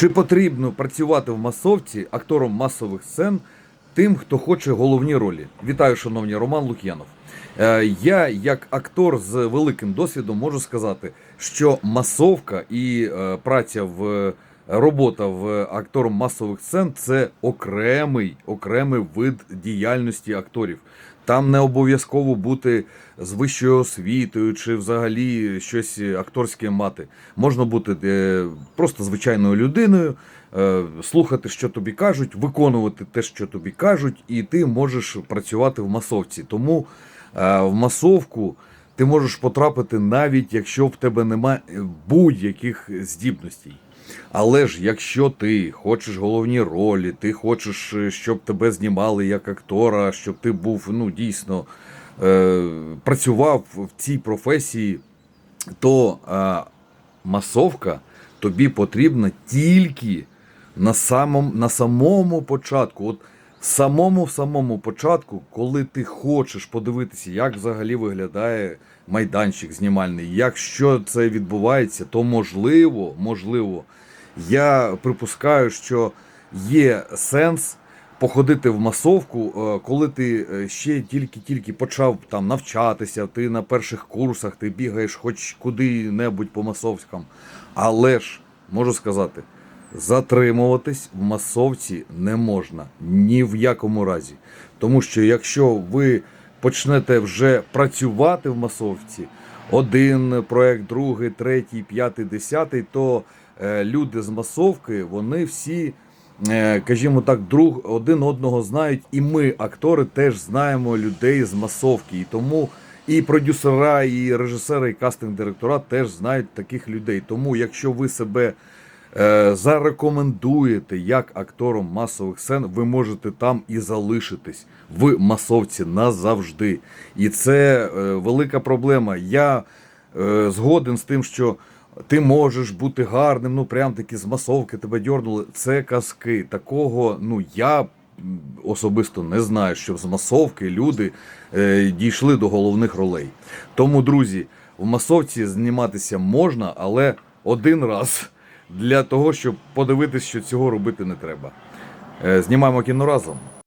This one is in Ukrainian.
Чи потрібно працювати в масовці актором масових сцен тим, хто хоче головні ролі? Вітаю, шановні, Роман Лук'янов. Е, Я, як актор з великим досвідом, можу сказати, що масовка і е, праця в робота в актором масових сцен це окремий, окремий вид діяльності акторів. Там не обов'язково бути з вищою освітою чи взагалі щось акторське мати. Можна бути е, просто звичайною людиною, е, слухати, що тобі кажуть, виконувати те, що тобі кажуть, і ти можеш працювати в масовці. Тому е, в масовку ти можеш потрапити навіть якщо в тебе немає будь-яких здібностей. Але ж якщо ти хочеш головні ролі, ти хочеш, е, щоб тебе знімали як актора, щоб ти був ну дійсно е, працював в цій професії, то е, масовка тобі потрібна тільки на самому, на самому початку. От самому самому початку, коли ти хочеш подивитися, як взагалі виглядає майданчик знімальний, як що це відбувається, то можливо, можливо, я припускаю, що є сенс походити в масовку, е, коли ти е, ще тільки-тільки почав там навчатися, ти на перших курсах, ти бігаєш хоч куди-небудь по масовськам. Але ж можу сказати, затримуватись в масовці не можна ні в якому разі. Тому що якщо ви почнете вже працювати в масовці, один проект, другий, третій, п'ятий, десятий, то е, люди з масовки, вони всі, е, кажімо так, друг один одного знають, і ми, актори, теж знаємо людей з масовки. І тому і продюсера, і режисери, і кастинг-директора теж знають таких людей. Тому, якщо ви себе зарекомендуєте як актором масових сцен, ви можете там і залишитись в масовці назавжди. І це е, велика проблема. Я е, згоден з тим, що ти можеш бути гарним, ну прям таки з масовки тебе дьорнули. Це казки. Такого, ну я особисто не знаю, що з масовки люди е, дійшли до головних ролей. Тому, друзі, в масовці зніматися можна, але один раз для того, щоб подивитись, що цього робити не треба. Е, Знімаємо кіно разом.